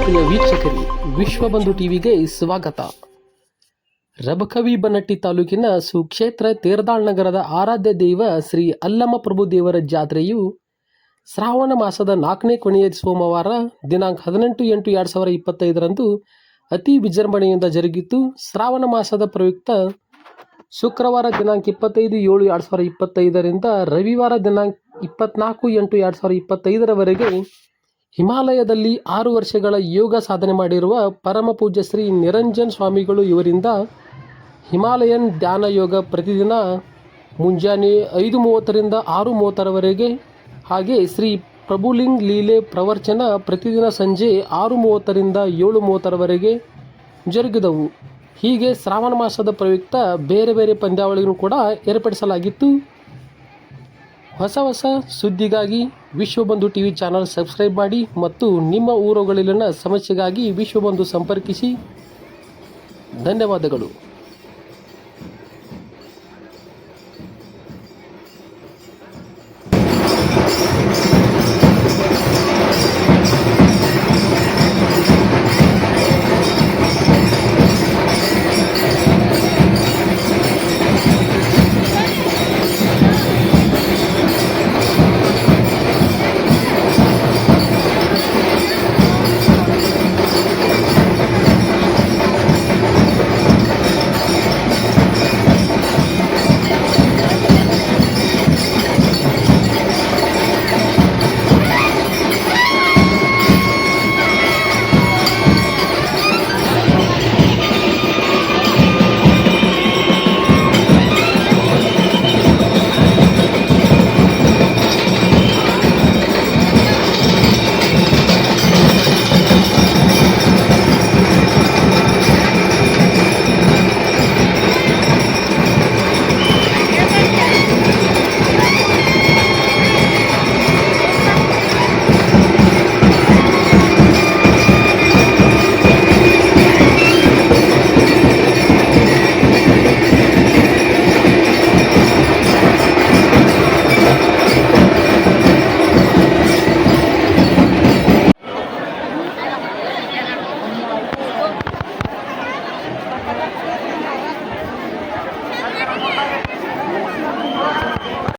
ಪ್ರಿಯ ವೀಕ್ಷಕರಿ, ವಿಶ್ವಬಂಧು ಟಿವಿಗೆ ಸ್ವಾಗತ. ರಬಕವಿ ಬನಟ್ಟಿ ತಾಲೂಕಿನ ಸುಕ್ಷೇತ್ರ ತೇರ್ದಾಳ್ ನಗರದ ಆರಾಧ್ಯ ದೈವ ಶ್ರೀ ಅಲ್ಲಮ್ಮ ಪ್ರಭು ದೇವರ ಜಾತ್ರೆಯು ಶ್ರಾವಣ ಮಾಸದ ನಾಲ್ಕನೇ ಕೊನೆಯ ಸೋಮವಾರ, ದಿನಾಂಕ ಹದಿನೆಂಟು ಎಂಟು ಎರಡು ಸಾವಿರ ಇಪ್ಪತ್ತೈದರಂದು ಅತಿ ವಿಜೃಂಭಣೆಯಿಂದ ಜರುಗಿತು ಶ್ರಾವಣ ಮಾಸದ ಪ್ರಯುಕ್ತ ಶುಕ್ರವಾರ ದಿನಾಂಕ ಇಪ್ಪತ್ತೈದು ಏಳು ಎರಡು ಸಾವಿರ ಇಪ್ಪತ್ತೈದರಿಂದ ರವಿವಾರ ದಿನಾಂಕ ಇಪ್ಪತ್ನಾಲ್ಕು ಎಂಟು ಎರಡು ಸಾವಿರ ಇಪ್ಪತ್ತೈದರವರೆಗೆ ಹಿಮಾಲಯದಲ್ಲಿ ಆರು ವರ್ಷಗಳ ಯೋಗ ಸಾಧನೆ ಮಾಡಿರುವ ಪರಮ ಪೂಜ್ಯ ಶ್ರೀ ನಿರಂಜನ್ ಸ್ವಾಮಿಗಳು ಇವರಿಂದ ಹಿಮಾಲಯನ್ ಧ್ಯಾನ ಯೋಗ ಪ್ರತಿದಿನ ಮುಂಜಾನೆ ಐದು ಮೂವತ್ತರಿಂದ ಆರು ಮೂವತ್ತರವರೆಗೆ ಹಾಗೆ ಶ್ರೀ ಪ್ರಭುಲಿಂಗ್ ಲೀಲೆ ಪ್ರವಚನ ಪ್ರತಿದಿನ ಸಂಜೆ ಆರು ಮೂವತ್ತರಿಂದ ಏಳು ಮೂವತ್ತರವರೆಗೆ ಜರುಗಿದವು. ಹೀಗೆ ಶ್ರಾವಣ ಮಾಸದ ಪ್ರಯುಕ್ತ ಬೇರೆ ಬೇರೆ ಪಂದ್ಯಾವಳಿಗಳನ್ನು ಕೂಡ ಏರ್ಪಡಿಸಲಾಗಿತ್ತು. ಹೊಸ ಹೊಸ ಸುದ್ದಿಗಾಗಿ ವಿಶ್ವಬಂಧು ಟಿವಿ ಚಾನಲ್ ಸಬ್ಸ್ಕ್ರೈಬ್ ಮಾಡಿ ಮತ್ತು ನಿಮ್ಮ ಊರುಗಳಲ್ಲಿನ ಸಮಸ್ಯೆಗಾಗಿ ವಿಶ್ವಬಂಧು ಸಂಪರ್ಕಿಸಿ. ಧನ್ಯವಾದಗಳು.